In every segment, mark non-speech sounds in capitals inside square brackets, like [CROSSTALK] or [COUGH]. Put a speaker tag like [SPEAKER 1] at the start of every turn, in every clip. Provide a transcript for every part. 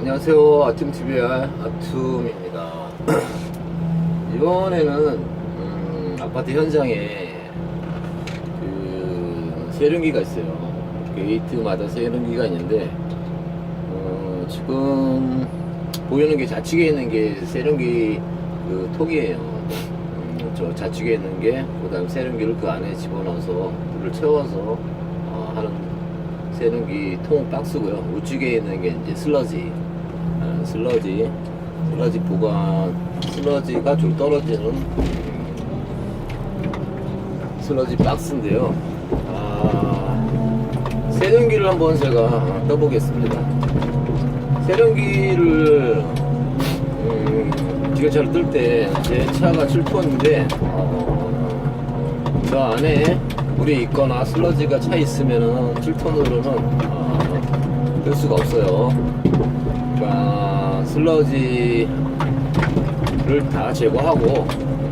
[SPEAKER 1] 안녕하세요. 아툼TV의 아툼입니다. [CLEARS THROAT] 이번에는, 음, 아파트 현장에 그 세륜기가 있어요. 게이트마다 세륜기가 있는데, 어, 지금 보이는 게 좌측에 있는 게 세륜기 그 톡이에요. 음, 저 좌측에 있는 게, 그 다음 세륜기를 그 안에 집어넣어서 물을 채워서 어, 하는 세는기 통 박스고요. 우측에 있는 게 이제 슬러지, 아, 슬러지, 슬러지 보관, 슬러지가 좀 떨어지는 음, 슬러지 박스인데요. 아, 세련기를 한번 제가 떠보겠습니다. 세련기를 음, 지게차를 뜰 때 제 차가 7톤인데 어, 저 안에 물이 있거나 슬러지가 차 있으면은 7톤으로는 어, 뜰 수가 없어요. 그러니까 슬러지를 다 제거하고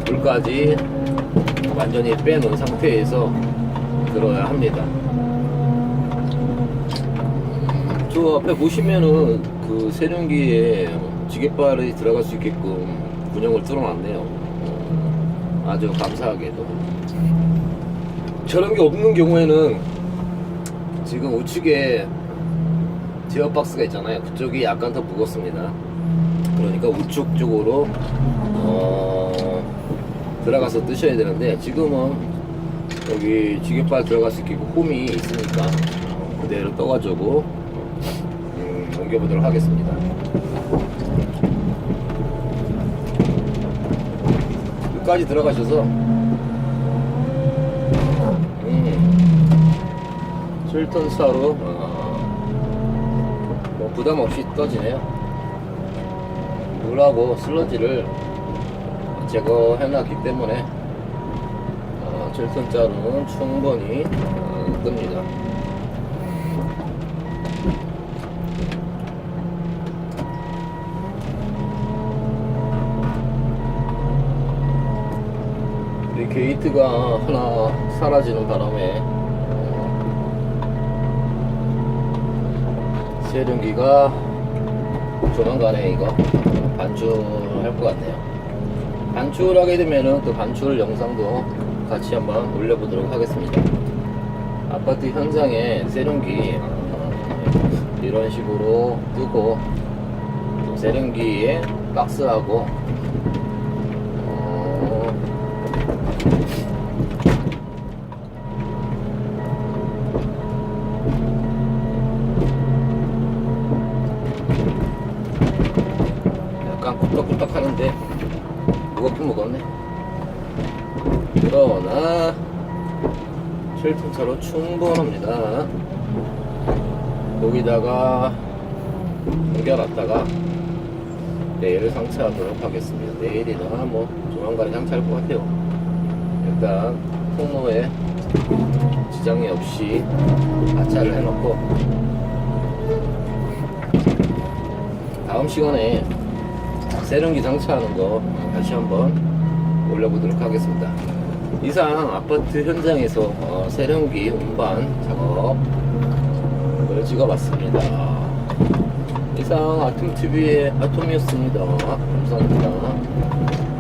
[SPEAKER 1] 물까지 완전히 빼놓은 상태에서 들어야 합니다. 저 앞에 보시면은 그 세련기에 지게발이 들어갈 수 있게끔 군형을 뚫어놨네요. 어, 아주 감사하게도. 저런 게 없는 경우에는 지금 우측에 제어 박스가 있잖아요. 그쪽이 약간 더 무겁습니다. 그러니까 우측 쪽으로 어, 들어가서 뜨셔야 되는데 지금은 여기 지게발 들어갈 수 있게 홈이 있으니까 어, 그대로 떠가지고 음, 옮겨보도록 하겠습니다. 끝까지 들어가셔서 음, 7톤 차로 어, 뭐 부담 없이 떠지네요. 물하고 슬러지를 제거해놨기 때문에 어, 7톤 자루는 충분히 어, 뜹니다. 이 게이트가 하나 사라지는 바람에 세련기가 조만간에 이거 반출할 것 같네요. 반출하게 되면은 또 반출 영상도 같이 한번 올려보도록 하겠습니다. 아파트 현장에 세련기 어, 이런 식으로 뜨고 또 세련기에 박스하고 어, 약간 꿀떡꿀떡 하는데 무겁긴 무겁네. 그러나 7톤차로 충분합니다. 거기다가 옮겨놨다가 내일 상차하도록 하겠습니다. 내일이나 뭐 조만간에 상차할 것 같아요. 일단 통로에 지장이 없이 하차를 해놓고 다음 시간에 세련기 장치하는 거 다시 한번 올려보도록 하겠습니다. 이상 아파트 현장에서 어, 세련기 운반 작업을 찍어봤습니다. 이상 아톰TV의 아톰이었습니다. 감사합니다.